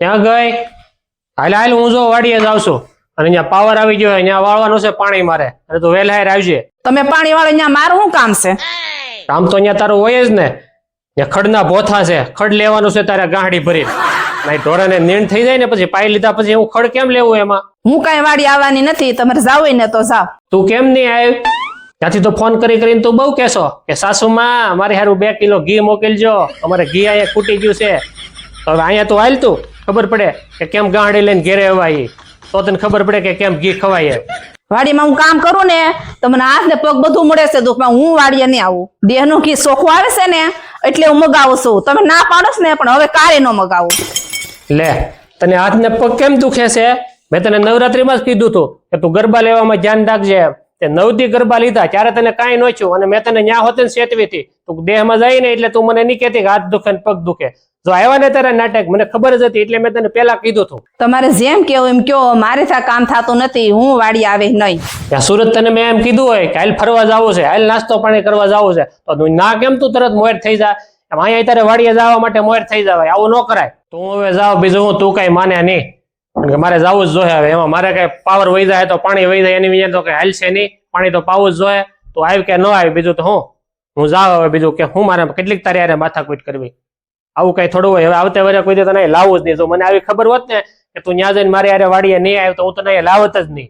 ક્યાં ગઈ? હાલ હાલ હું જો વાડીએ છું અને અહીંયા પાવર આવી ગયો અહીંયા વાળવાનું છે પાણી મારે. અરે તું વેલા હારે આવજે. તમે પાણી વાળો અહીંયા મારું શું કામ છે? કામ તો અહીંયા તારું હોય જ ને. ત્યાં ખડના ભોથા છે. ખડ લેવાનું છે તારે ગાંડી ભરી નહીં ઢોરાને નીણ થઈ જાય ને પછી પાઈ લીધા પછી હું ખડ કેમ લેવું એમાં? હું કઈ વાડી આવવાની નથી તમારે જાવ ને તો જાવ. તું કેમ નહીં આવ્યું? ત્યાંથી તો ફોન કરી કરીને તું બહુ કહેશો કે સાસુમાં મારે હારું બે કિલો ઘી મોકલજો. અમારે ઘી અહીંયા ખૂટી ગયું છે. હવે અહીંયા તું હાલ તું. ખબર પડે કે કેમ ગાંડી લઈને ઘેરે અવાય? તો તને ખબર પડે કે કેમ ઘી ખવાય. વાડીમાં હું કામ કરું ને તો મને હાથ ને પગ બધું મળે છે દુઃખ હું વાડીએ નહીં આવું. દેહનું ઘી સોખું આવે છે ને એટલે હું મગાવું છું. તમે ના પાડો ને પણ હવે કારે ન મગાવું. લે તને હાથ ને પગ કેમ દુખે છે? મેં તને નવરાત્રીમાં જ કીધું તું કે તું ગરબા લેવામાં ધ્યાન રાખજે. તે નવથી ગરબા લીધા ત્યારે તને કાંઈ નોચ્યું અને મેં તને ન્યા હોતે ને સેતવી હતી. તું દેહમાં જાય ને એટલે તું મને નહીં કહેતી કે હાથ દુખે ને પગ દુખે. જો આવ્યા ને તારા નાટક મને ખબર જ હતી એટલે મેં તને પેલા કીધું હતું. તમારે જેમ કેવું એમ કયો મારે આ કામ થતું નથી હું વાડી આવે નહીં. ત્યાં સુરત તને મેં એમ કીધું હોય કે હાલ ફરવા જવું છે હાલ નાસ્તો પાણી કરવા જવું છે. તો તું ના કેમ તું તરત મોર થઈ જા? અહીંયા તારે વાડીએ જવા માટે મોર થઈ જવાય આવું ન કરાય. તું હવે જાવ બીજું હું તું કઈ માને નહીં. કે મારે જવું જ જોઈએ હવે. એમાં મારે કઈ પાવર વહી જાય તો પાણી વહી જાય, એની વિશે તો કઈ હાલશે નહીં. પાણી તો પાવું જ જોઈએ. તો આવી કે ન આવી? બીજું તો હું? હું જાવ હવે બીજું કે હું મારે કેટલીક તારી માથાકૂટ કરવી? આવું કઈ થોડું હોય? હવે આવતે વરે કોઈ તને લાવું જ નહીં. જો મને આવી ખબર હોત ને કે તું ત્યાં જઈને મારી હારે વાડીએ નહીં આવ્યો તો હું તને લાવત જ નહીં.